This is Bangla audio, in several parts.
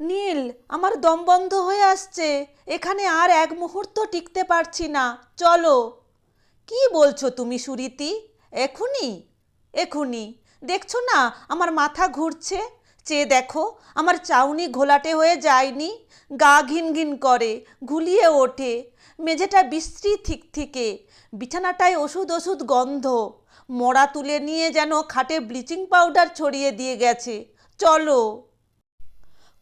নীল, আমার দম বন্ধ হয়ে আসছে। এখানে আর এক মুহূর্ত টিকতে পারছি না। চলো। কি বলছো তুমি, সুরীতি? এখুনি? এখুনি। দেখছ না, আমার মাথা ঘুরছে? চেয়ে দেখো, আমার চাউনি ঘোলাটে হয়ে যায়নি। গা ঘিন ঘিন করে ঘুলিয়ে ওঠে। মেঝেটা বিশ্রী থিক থেকে বিছানাটায় ওষুধ ওষুধ গন্ধ। মোড়া তুলে নিয়ে যেন খাটে ব্লিচিং পাউডার ছড়িয়ে দিয়ে গেছে। চলো।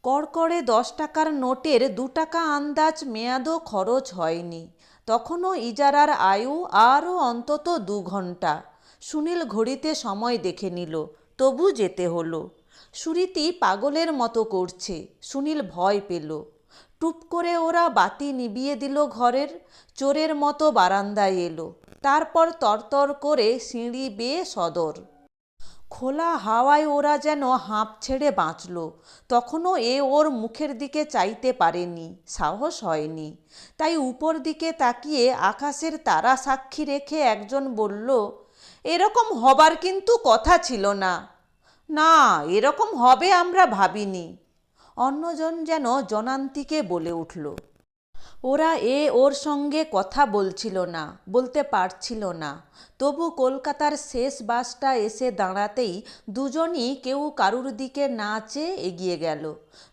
কড়কড়ে দশ টাকার নোটের দু টাকা আন্দাজ মেয়াদও খরচ হয়নি। তখনও ইজারার আয়ু আরও অন্তত দু ঘণ্টা। সুনীল ঘড়িতে সময় দেখে নিল, তবু যেতে হলো। সুরীতি পাগলের মতো করছে, সুনীল ভয় পেল। টুপ করে ওরা বাতি নিবিয়ে দিল ঘরের, চোরের মতো বারান্দায় এলো। তারপর তরতর করে সিঁড়ি বেয়ে সদর। খোলা হাওয়ায় ওরা যেন হাঁপ ছেড়ে বাঁচল। তখনও এ ওর মুখের দিকে চাইতে পারেনি, সাহস হয়নি। তাই উপর দিকে তাকিয়ে আকাশের তারা সাক্ষী রেখে একজন বলল, এরকম হবার কিন্তু কথা ছিল না। না, এরকম হবে আমরা ভাবিনি। অন্যজন যেন জনান্তিকে বলে উঠল। ওরা এ ওর সঙ্গে কথা বলছিল না, বলতে পারছিল না। তবু কলকাতার শেষ বাসটা এসে দাঁড়াতেই দুজনই কেউ কারুর দিকে না চেয়ে এগিয়ে গেল।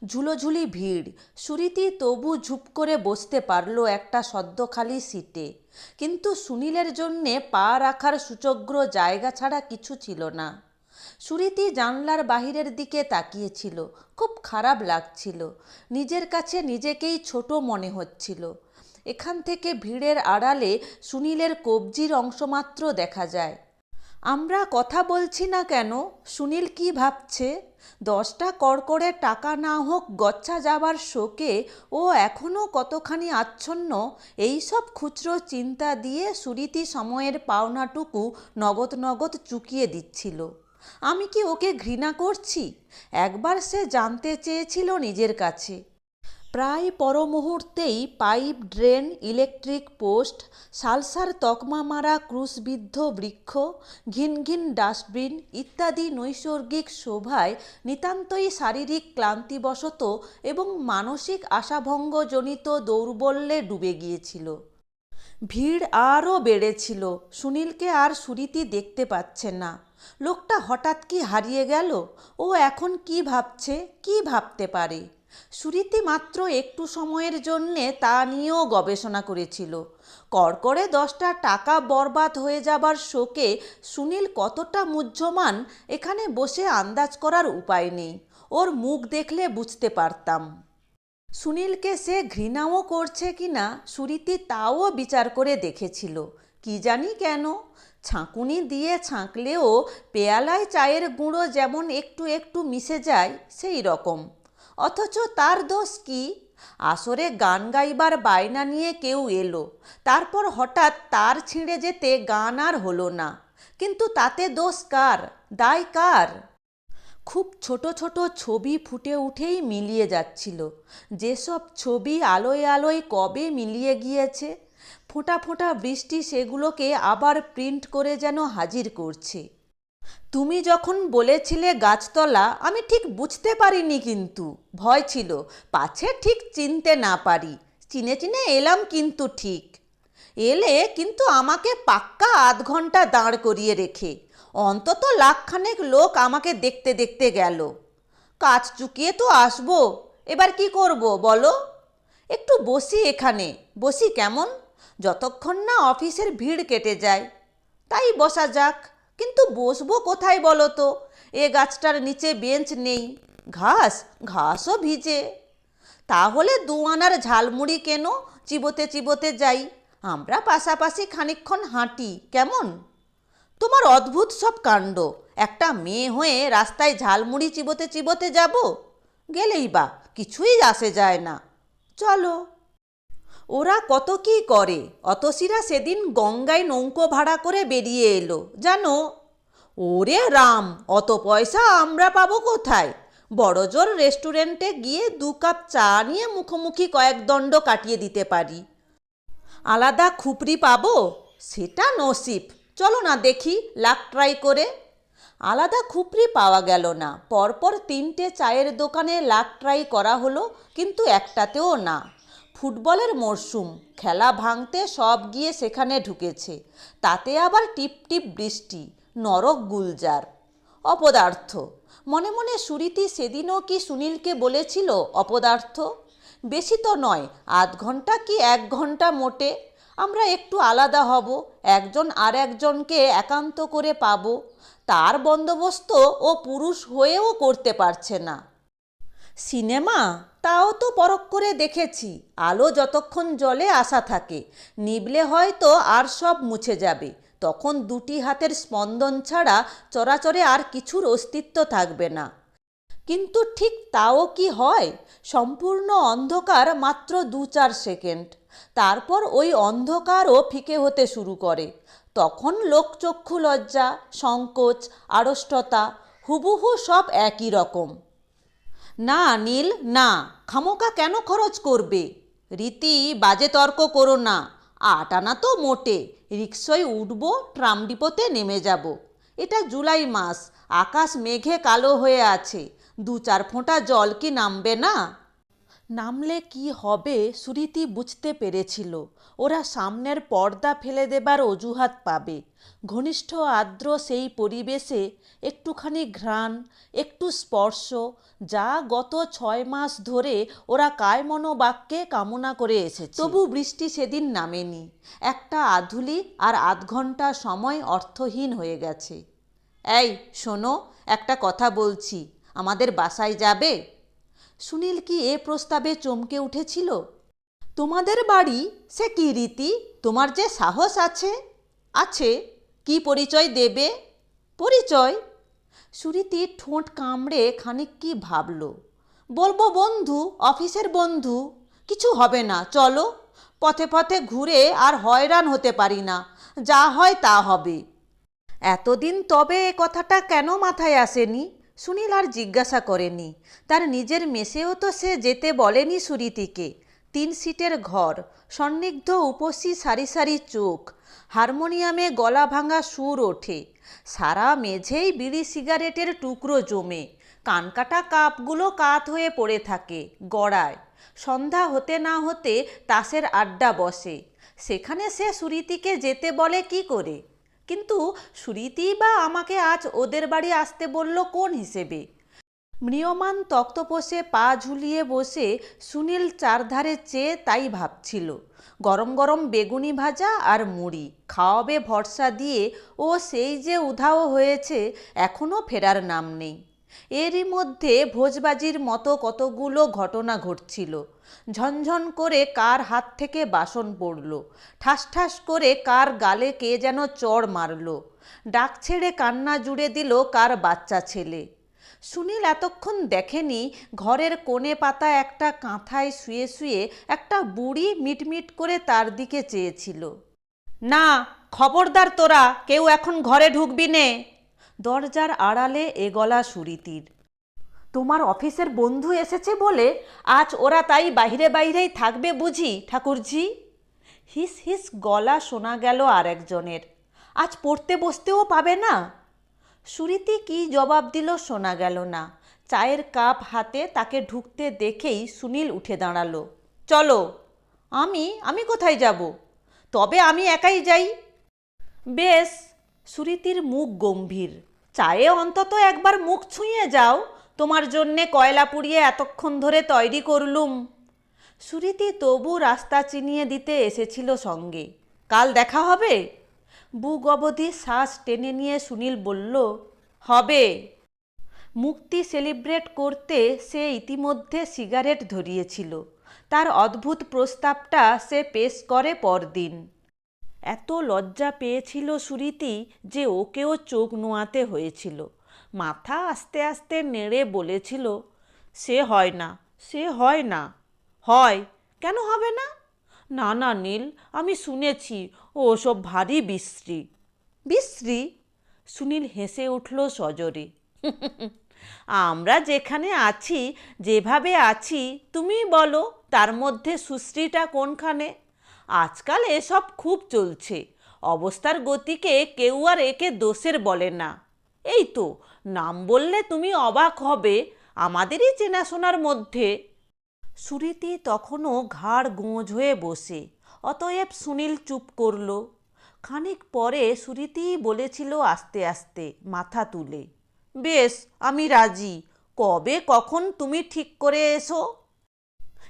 ঝুলোঝুলি ভিড়। সুরীতি তবু ঝুপ করে বসতে পারল একটা সদ্য খালি সিটে। কিন্তু সুনীলের জন্যে পা রাখার সুচগ্র জায়গা ছাড়া কিছু ছিল না। সুরীতি জানলার বাহিরের দিকে তাকিয়েছিল। খুব খারাপ লাগছিল। নিজের কাছে নিজেকেই ছোট মনে হচ্ছিল। এখান থেকে ভিড়ের আড়ালে সুনীলের কবজির অংশমাত্র দেখা যায়। আমরা কথা বলছি না কেন? সুনীল কি ভাবছে? দশটা কড়কড়ে টাকা না হোক গচ্ছা যাবার শোকে ও এখনও কতখানি আচ্ছন্ন এইসব খুচরো চিন্তা দিয়ে সুরীতি সময়ের পাওনাটুকু নগদ নগদ চুকিয়ে দিচ্ছিল। আমি কি ওকে ঘৃণা করছি? একবার সে জানতে চেয়েছিল নিজের কাছে। প্রায় পর মুহূর্তেই পাইপ, ড্রেন, ইলেকট্রিক পোস্ট, সালসার তকমা মারা ক্রুশবিদ্ধ বৃক্ষ, ঘিন ঘিন ডাস্টবিন ইত্যাদি নৈসর্গিক শোভায় নিতান্তই শারীরিক ক্লান্তিবশত এবং মানসিক আশাভঙ্গজনিত দৌর্বল্যে ডুবে গিয়েছিল। ভিড় আরও বেড়েছিল। সুনীলকে আর সুরীতি দেখতে পাচ্ছে না। লোকটা হঠাৎ কি হারিয়ে গেল? ও এখন কি ভাবছে? কি ভাবতে পারে? সুরীতি মাত্র একটু সময়ের জন্যে তা নিয়েও গবেষণা করেছিল। কড়কড়ে দশটা টাকা বরবাদ হয়ে যাবার শোকে সুনীল কতটা মুহ্যমান এখানে বসে আন্দাজ করার উপায় নেই। ওর মুখ দেখলে বুঝতে পারতাম। সুনীলকে সে ঘৃণাও করছে কিনা সুরীতি তাও বিচার করে দেখেছিল। কি জানি কেন? ছাঁকুনি দিয়ে ছাঁকলেও পেয়ালায় চায়ের গুঁড়ো যেমন একটু একটু মিশে যায়, সেই রকম। অথচ তার দোষ কি? আসরে গান গাইবার বায়না নিয়ে কেউ এলো। তারপর হঠাৎ তার ছিঁড়ে যেতে গান আর হলো না। কিন্তু তাতে দোষ কার? দায় কার? খুব ছোট ছোট ছবি ফুটে উঠেই মিলিয়ে যাচ্ছিল। যেসব ছবি আলোয় আলোয় কবে মিলিয়ে গিয়েছে ফোঁটা ফোঁটা বৃষ্টি সেগুলোকে আবার প্রিন্ট করে যেন হাজির করছে। তুমি যখন বলেছিলে গাছতলা, আমি ঠিক বুঝতে পারিনি কিন্তু। ভয় ছিল, পাছে ঠিক চিনতে না পারি। চিনে চিনে এলাম কিন্তু ঠিক। এলে কিন্তু আমাকে পাক্কা আধ ঘণ্টা দাঁড় করিয়ে রেখে। অন্তত লাখখানেক লোক আমাকে দেখতে দেখতে গেল। কাজ চুকিয়ে তো আসব, এবার কি করব বলো? একটু বসি এখানে, বসি কেমন? যতক্ষণ না অফিসের ভিড় কেটে যায়। তাই বসা যাক, কিন্তু বসবো কোথায় বলো তো? এ গাছটার নিচে বেঞ্চ নেই, ঘাস, ঘাসও ভিজে। তাহলে দু আনার ঝালমুড়ি কেন চিবোতে চিবোতে যাই? আমরা পাশাপাশি খানিকক্ষণ হাঁটি, কেমন? তোমার অদ্ভুত সব কাণ্ড। একটা মেয়ে হয়ে রাস্তায় ঝালমুড়ি চিবোতে চিবোতে যাব? গেলেই বা, কিছুই আসে যায় না। চলো। ওরা কত কি করে? অতসীরা সেদিন গঙ্গায় নৌকো ভাড়া করে বেরিয়ে এলো। জানো? ওরে রাম, অত পয়সা আমরা পাবো কোথায়? বড়জোর রেস্টুরেন্টে গিয়ে দু কাপ চা নিয়ে মুখোমুখি কয়েক দণ্ড কাটিয়ে দিতে পারি। আলাদা খুপড়ি পাবো? সেটা নসিব। চলো না দেখি, লাক ট্রাই করে। আলাদা খুপড়ি পাওয়া গেল না। পরপর তিনটে চায়ের দোকানে লাক ট্রাই করা হলো, কিন্তু একটাতেও না। ফুটবলের মরশুম খেলা ভাঙতে সব গিয়ে সেখানে ঢুকেছে। তাতে আবার টিপ টিপ বৃষ্টি, নরক গুলজার। অপদার্থ, মনে মনে সুরীতি সেদিনও কি সুনীলকে বলেছিল অপদার্থ? বেশি তো নয়, আধ ঘণ্টা কি এক ঘণ্টা মোটে? আমরা একটু আলাদা হব, একজন আর একজনকে একান্ত করে পাব। তার বন্দোবস্ত ও পুরুষ হয়েও করতে পারছে না। সিনেমা? তাও তো পরখ করে দেখেছি, আলো যতক্ষণ জলে আসা থাকে। নিবলে হয়তো আর সব মুছে যাবে, তখন দুটি হাতের স্পন্দন ছাড়া চরাচরে আর কিছুর অস্তিত্ব থাকবে না। কিন্তু ঠিক তাও কি হয়? সম্পূর্ণ অন্ধকার মাত্র দু চার সেকেন্ড। তারপর ওই অন্ধকারও ফিকে হতে শুরু করে। তখন লোকচক্ষু লজ্জা, সংকোচ, আড়ষ্টতা, হুবহু সব একই রকম। না, নীল, না। খামোকা কেন খরচ করবে? রীতি, বাজে তর্ক করো না। আট আনা তো মোটে। রিক্সয় উঠবো, ট্রাম ডিপোতে নেমে যাব। এটা জুলাই মাস। আকাশ মেঘে কালো হয়ে আছে। দু চার ফোঁটা জল কি নামবে না? নামলে কি হবে সুরীতি বুঝতে পেরেছিল। ওরা সামনের পর্দা ফেলে দেবার অজুহাত পাবে। ঘনিষ্ঠ আর্দ্র সেই পরিবেশে একটুখানি ঘ্রাণ, একটু স্পর্শ, যা গত ছয় মাস ধরে ওরা কায়মনো বাক্যে কামনা করে এসেছে। তবু বৃষ্টি সেদিন নামেনি। একটা আধুলি আর আধ ঘণ্টা সময় অর্থহীন হয়ে গেছে। এই, শোনো, একটা কথা বলছি। আমাদের বাসায় যাবে? সুনীল কি এ প্রস্তাবে চমকে উঠেছিল? তোমাদের বাড়ি সে কি রীতি? তোমার যে সাহস আছে। আছে, কি পরিচয় দেবে? পরিচয়? সুরীতি ঠোঁট কামড়ে খানিক কি ভাবল। বলব বন্ধু, অফিসের বন্ধু, কিছু হবে না, চলো। পথে পথে ঘুরে আর হয়রান হতে পারি না, যা হয় তা হবে। এতদিন তবে এ কথাটা কেন মাথায় আসেনি? সুনীল আর জিজ্ঞাসা করেনি। তার নিজের মেসেও তো সে যেতে বলেনি সুরীতিকে। তিন সিটের ঘর, সন্নিগ্ধ উপসী সারি সারি চোখ, হারমোনিয়ামে গলা ভাঙা সুর ওঠে। সারা মেঝেই বিড়ি সিগারেটের টুকরো জমে। কানকাটা কাপগুলো কাত হয়ে পড়ে থাকে, গড়ায়। সন্ধ্যা হতে না হতে তাসের আড্ডা বসে। সেখানে সে সুরীতিকে যেতে বলে কি করে? কিন্তু সুরীতি বা আমাকে আজ ওদের বাড়ি আসতে বলল কোন হিসেবে? ম্রিয়মান তক্তপোষে পা ঝুলিয়ে বসে সুনীল চারধারে চেয়ে তাই ভাবছিল। গরম গরম বেগুনি ভাজা আর মুড়ি, খাওয়াবে ভরসা দিয়ে, ও সেই যে উধাও হয়েছে এখনও ফেরার নাম নেই। এরই মধ্যে ভোজবাজির মতো কতগুলো ঘটনা ঘটছিল। ঝনঝন করে কার হাত থেকে বাসন পড়ল। ঠাস ঠাস করে কার গালে কে যেন চড় মারল। ডাক ছেড়ে কান্না জুড়ে দিল কার বাচ্চা ছেলে। সুনীল এতক্ষণ দেখেনি ঘরের কোণে পাতা একটা কাঁথায় শুয়ে শুয়ে একটা বুড়ি মিটমিট করে তার দিকে চেয়েছিল। না, খবরদার তোরা, কেউ এখন ঘরে ঢুকবি নে। দরজার আড়ালে এ গলা সুরীতির। তোমার অফিসের বন্ধু এসেছে বলে আজ ওরা তাই বাইরে বাইরেই থাকবে বুঝি, ঠাকুরজি? হিস হিস গলা শোনা গেল আরেকজনের। আজ পড়তে বসতেও পাবে না? সুরীতি কি জবাব দিল শোনা গেল না। চায়ের কাপ হাতে তাকে ঢুকতে দেখেই সুনীল উঠে দাঁড়াল। চলো, আমি আমি কোথায় যাব? তবে আমি একাই যাই। বেশ সুরীতির মুখ গম্ভীর। চায়ে অন্তত একবার মুখ ছুঁয়ে যাও, তোমার জন্যে কয়লা পুড়িয়ে এতক্ষণ ধরে তৈরি করলুম। সুরীতি তবু রাস্তা চিনিয়ে দিতে এসেছিল সঙ্গে। কাল দেখা হবে? বুক অবধি শ্বাস টেনে নিয়ে সুনীল বলল, হবে। মুক্তি সেলিব্রেট করতে সে ইতিমধ্যে সিগারেট ধরিয়েছিল। তার অদ্ভুত প্রস্তাবটা সে পেশ করে পরদিন। এত লজ্জা পেয়েছিল সুরীতি যে ওকেও চোখ নোয়াতে হয়েছিল। মাথা আস্তে আস্তে নেড়ে বলেছিল, সে হয় না, সে হয় না। হয়? কেন হবে না? না না, নীল, আমি শুনেছি, ও সব ভারী বিশ্রী। বিশ্রী? সুনীল হেসে উঠল সজরে আমরা যেখানে আছি, যেভাবে আছি তুমি বলো, তার মধ্যে সুশ্রীটা কোনখানে? আজকাল এসব খুব চলছে। অবস্থার গতিকে কেউ আর একে দোষের বলে না। এই তো, নাম বললে তুমি অবাক হবে, আমাদেরই চেনাশোনার মধ্যে। সুরীতি তখনও ঘাড় গোঁজ হয়ে বসে, অতএব সুনীল চুপ করল। খানিক পরে সুরীতি বলেছিল আস্তে আস্তে, মাথা তুলে, বেশ, আমি রাজি। কবে কখন তুমি ঠিক করে এসো?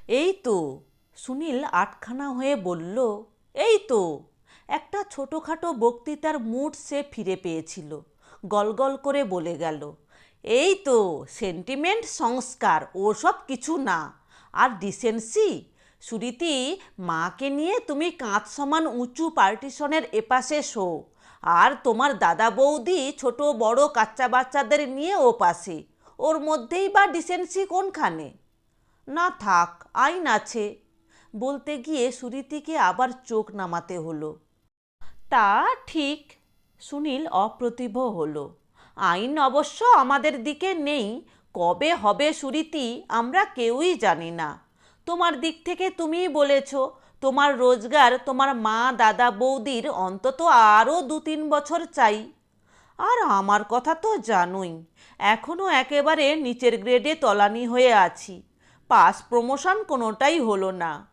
এই তো সুনীল আটখানা হয়ে বলল, এই তো, একটা ছোটোখাটো বক্তৃতার মুড সে ফিরে পেয়েছিল। গলগল করে বলে গেল, এই তো, সেন্টিমেন্ট, সংস্কার, ওসব কিছু না। আর ডিসেন্সি, সুরীতি, মাকে নিয়ে তুমি কাঁচ সমান উঁচু পার্টিশনের এপাশে শো। আর তোমার দাদা বৌদি ছোট বড় কাচ্চা বাচ্চাদের নিয়ে ও পাশে ওর মধ্যেই বা ডিসেন্সি কোনখানে? না থাক, আইন আছে। বলতে গিয়ে সুরীতিকে আবার চোখ নামাতে হলো। তা ঠিক, সুনীল অপ্রতিভ হলো। আইন অবশ্য আমাদের দিকে নেই। কবে হবে সুরীতি আমরা কেউই জানি না। তোমার দিক থেকে তুমিই বলেছ, তোমার রোজগার তোমার মা, দাদা, বৌদির অন্তত আরও দু তিন বছর চাই। আর আমার কথা তো জানোই এখনও একেবারে নিচের গ্রেডে তলানি হয়ে আছি। পাস প্রমোশন কোনোটাই হলো না।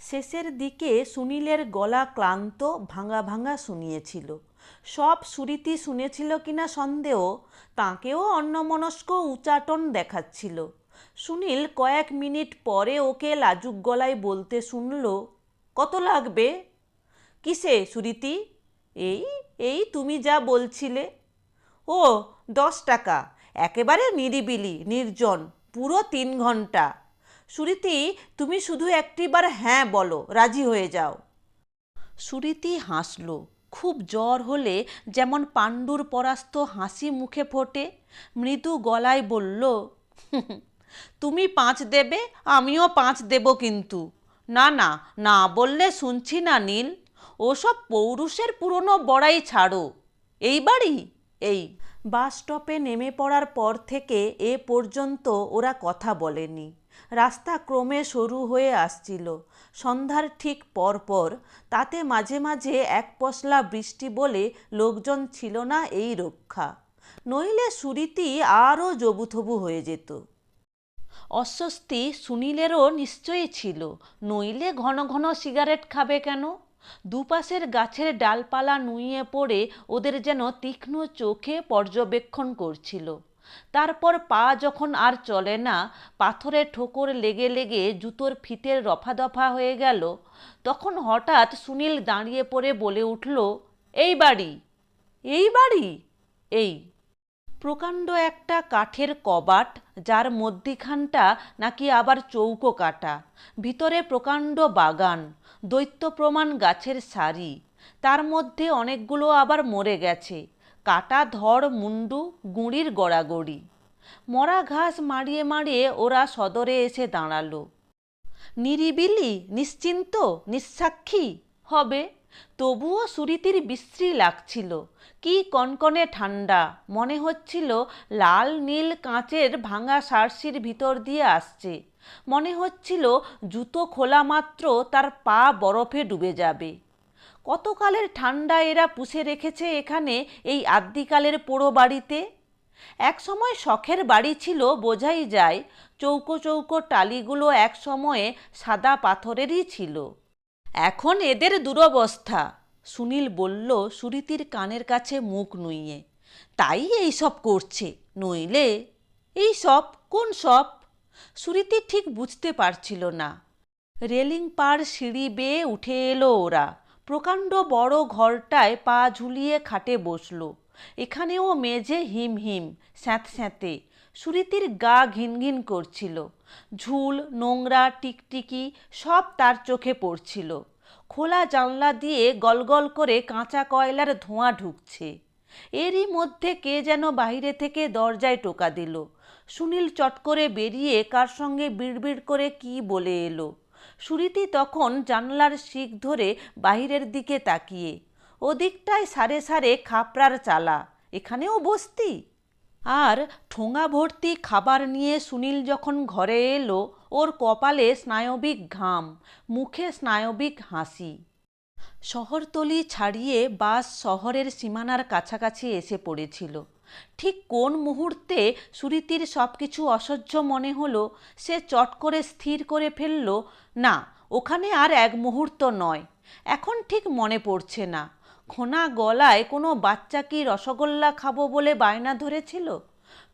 শেষের দিকে সুনীলের গলা ক্লান্ত, ভাঙা ভাঙা শুনিয়েছিল। সব সুরীতি শুনেছিল কিনা সন্দেহ, তাঁকেও অন্যমনস্ক উচাটন দেখাচ্ছিল। সুনীল কয়েক মিনিট পরে ওকে লাজুক গলায় বলতে শুনল, কত লাগবে? কিসে সুরীতি? এই এই তুমি যা বলছিলে। ও, দশ টাকা। একেবারে নিরিবিলি, নির্জন, পুরো তিন ঘণ্টা। সুরীতি, তুমি শুধু একটিবার হ্যাঁ বলো, রাজি হয়ে যাও। সুরীতি হাসল। খুব জ্বর হলে যেমন পাণ্ডুর পরাস্ত হাসি মুখে ফোটে, মৃদু গলায় বলল, তুমি পাঁচ দেবে, আমিও পাঁচ দেব কিন্তু। না না না বললে শুনছি না নীল। ওসব পৌরুষের পুরনো বড়াই ছাড়ো। এই বাড়ি? এই। বাস স্টপে নেমে পড়ার পর থেকে এ পর্যন্ত ওরা কথা বলেনি। রাস্তা ক্রমে সরু হয়ে আসছিল। সন্ধ্যার ঠিক পরপর তাতে মাঝে মাঝে এক পশলা বৃষ্টি বলে লোকজন ছিল না এই রক্ষা। নইলে সুরীতি আরও জবুথবু হয়ে যেত। অস্বস্তি সুনীলেরও নিশ্চয়ই ছিল। নইলে ঘন ঘন সিগারেট খাবে কেন? দুপাশের গাছের ডালপালা নুইয়ে পড়ে ওদের যেন তীক্ষ্ণ চোখে পর্যবেক্ষণ করছিল। তারপর পা যখন আর চলে না পাথরে ঠোকর লেগে লেগে জুতোর ফিতের রফা দফা হয়ে গেল। তখন হঠাৎ সুনীল দাঁড়িয়ে পড়ে বলে উঠল, এই বাড়ি এই বাড়ি, এই। প্রকাণ্ড একটা কাঠের কবাট, যার মধ্যিখানটা নাকি আবার চৌকো কাটা, ভিতরে প্রকাণ্ড বাগান দৈত্য প্রমাণ গাছের সারি, তার মধ্যে অনেকগুলো আবার মরে গেছে। কাটা ধর মুন্ডু গুঁড়ির গড়াগড়ি। মরা ঘাস মাড়িয়ে মাড়িয়ে ওরা সদরে এসে দাঁড়াল। নিরিবিলি, নিশ্চিন্ত, নিঃসাক্ষী হবে, তবুও সুরীতির বিশ্রী লাগছিল। কি কনকনে ঠান্ডা মনে হচ্ছিল লাল নীল কাঁচের ভাঙা সার্সির ভিতর দিয়ে আসছে। মনে হচ্ছিল জুতো খোলা মাত্র তার পা বরফে ডুবে যাবে। কতকালের ঠান্ডা এরা পুষে রেখেছে এখানে এই আদ্যিকালের পোড়ো বাড়িতে? এক সময় শখের বাড়ি ছিল, বোঝাই যায়, চৌকো চৌকো টালিগুলো এক সময়ে সাদা পাথরেরই ছিল। এখন এদের দুরবস্থা। সুনীল বলল, সুরীতির কানের কাছে মুখ নুইয়ে, তাই এইসব করছে, নইলে? এই সব? কোন সব? সুরীতি ঠিক বুঝতে পারছিল না। রেলিং পার সিঁড়ি বেয়ে উঠে এলো ওরা। প্রকাণ্ড বড় ঘরটায় পা ঝুলিয়ে খাটে বসল। এখানেও মেঝে হিম হিম, স্যাঁত স্যাঁতে। সুরীতির গা ঘিনঘিন করছিল। ঝুল, নোংরা, টিকটিকি সব তার চোখে পড়ছিল। খোলা জানলা দিয়ে গলগল করে কাঁচা কয়লার ধোঁয়া ঢুকছে। এরই মধ্যে কে যেন বাইরে থেকে দরজায় টোকা দিল। সুনীল চট করে বেরিয়ে কার সঙ্গে বিড়বিড় করে কি বলে এলো। সুরীতি তখন জানলার শিক ধরে বাহিরের দিকে তাকিয়ে, ওদিকটায় সারে সারে খাপড়ার চালা, এখানেও বসতি? আর ঠোঙা ভর্তি খাবার নিয়ে সুনীল যখন ঘরে এলো, ওর কপালে স্নায়বিক ঘাম, মুখে স্নায়বিক হাসি। শহরতলি ছাড়িয়ে বাস শহরের সীমানার কাছাকাছি এসে পড়েছিল। ঠিক কোন মুহূর্তে সুরীতির সব কিছু অসহ্য মনে হলো, সে চট করে স্থির করে ফেলল, না, ওখানে আর এক মুহূর্ত নয়, এখন ঠিক মনে পড়ছে না। খোনা গলায় কোনো বাচ্চা কি রসগোল্লা খাব বলে বায়না ধরেছিল?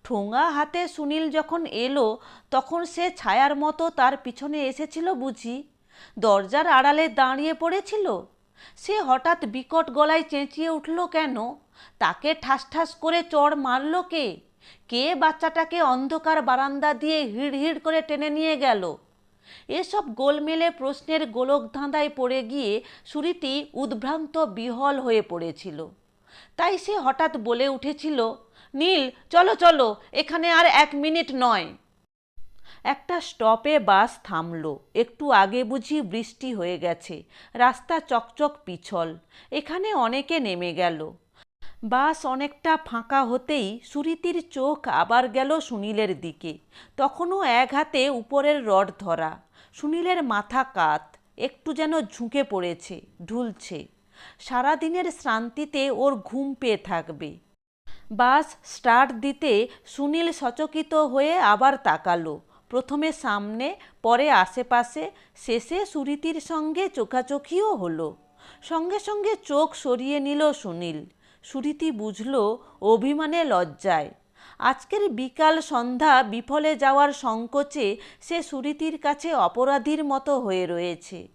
ঠোঙা হাতে সুনীল যখন এলো, তখন সে ছায়ার মতো তার পিছনে এসেছিল বুঝি। দরজার আড়ালে দাঁড়িয়ে পড়েছিল? সে হঠাৎ বিকট গলায় চেঁচিয়ে উঠল কেন? তাকে ঠাস ঠাস করে চড় মারল কে? কে বাচ্চাটাকে অন্ধকার বারান্দা দিয়ে হিড় হিড় করে টেনে নিয়ে গেল? এসব গোলমেলে প্রশ্নের গোলক ধাঁধায় পড়ে গিয়ে সুরীতি উদ্ভ্রান্ত বিহল হয়ে পড়েছিল। তাই সে হঠাৎ বলে উঠেছিল, নীল, চলো চলো, এখানে আর এক মিনিট নয়। একটা স্টপে বাস থামলো। একটু আগে বুঝি বৃষ্টি হয়ে গেছে। রাস্তা চকচক পিছল। এখানে অনেকে নেমে গেল। বাস অনেকটা ফাঁকা হতেই সুরীতির চোখ আবার গেল সুনীলের দিকে। তখনও এক হাতে উপরের রড ধরা। সুনীলের মাথা কাত। একটু যেন ঝুঁকে পড়েছে, ঢুলছে। সারাদিনের শ্রান্তিতে ওর ঘুম পেয়ে থাকবে। বাস স্টার্ট দিতে সুনীল সচকিত হয়ে আবার তাকালো। প্রথমে সামনে, পরে আশেপাশে, শেষে সুরীতির সঙ্গে চোখাচোখিও হলো। সঙ্গে সঙ্গে চোখ সরিয়ে নিল সুনীল। সুরীতি বুঝল, অভিমানে লজ্জায়। আজকের বিকাল সন্ধ্যা বিফলে যাওয়ার সংকোচে সে সুরীতির কাছে অপরাধীর মতো হয়ে রয়েছে।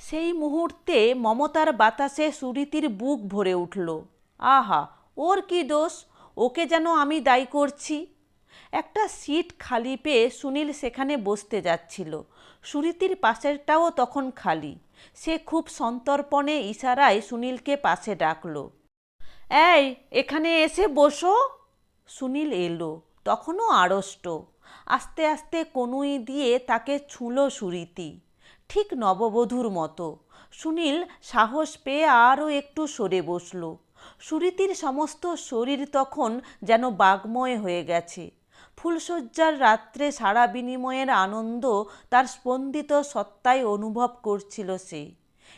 সেই মুহূর্তে মমতার বাতাসে সুরীতির বুক ভরে উঠল। আহা, ওর কি দোষ? ওকে যেন আমি দায়ী করছি। একটা সিট খালি পেয়ে সুনীল সেখানে বসতে যাচ্ছিল। সুরীতির পাশেরটাও তখন খালি। সে খুব সন্তর্পণে ইশারায় সুনীলকে পাশে ডাকল। এই, এখানে এসে বসো। সুনীল এলো। তখনও আড়ষ্ট। আস্তে আস্তে কনুই দিয়ে তাকে ছুঁলো সুরীতি। ঠিক নববধূর মতো। সুনীল সাহস পেয়ে আরও একটু সরে বসল। সুরীতির সমস্ত শরীর তখন যেন বাগময় হয়ে গেছে। ফুলশয্যার রাত্রে সারা বিনিময়ের আনন্দ তার স্পন্দিত সত্তায় অনুভব করছিল সে।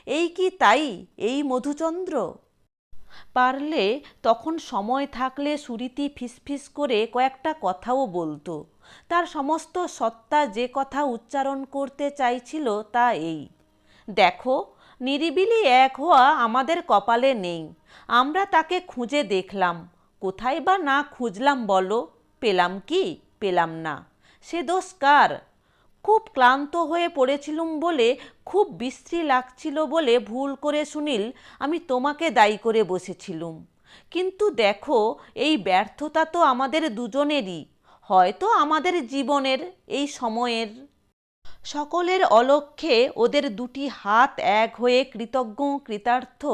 এই কি তাই? এই মধুচন্দ্র? পারলে তখন সময় থাকলে সুরীতি ফিসফিস করে কয়েকটা কথাও বলতো। তার সমস্ত সত্তা যে কথা উচ্চারণ করতে চাইছিল তা এই। দেখো, নিরিবিলি এক হওয়া আমাদের কপালে নেই। আমরা তাকে খুঁজে দেখলাম। কোথায় বা না খুঁজলাম বলো? পেলাম কি? পেলাম না। সে দোষ কার? খুব ক্লান্ত হয়ে পড়েছিলুম বলে, খুব বিশ্রী লাগছিল বলে ভুল করে শুনিল আমি তোমাকে দায়ী করে বসেছিলুম। কিন্তু দেখো, এই ব্যর্থতা তো আমাদের দুজনেরই, হয়তো আমাদের জীবনের, এই সময়ের। সকলের অলক্ষ্যে ওদের দুটি হাত এক হয়ে কৃতজ্ঞ, কৃতার্থ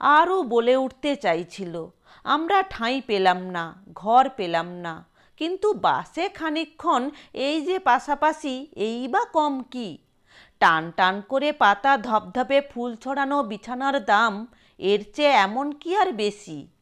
আরও বলে উঠতে চাইছিল। আমরা ঠাঁই পেলাম না, ঘর পেলাম না। কিন্তু বাসে খানিক্ষণ এই যে পাশাপাশি, এই বা কম কি? টান টান করে পাতা ধপধপে ফুল ছড়ানো বিছানার দাম, এর চেয়ে এমন কি আর বেশি?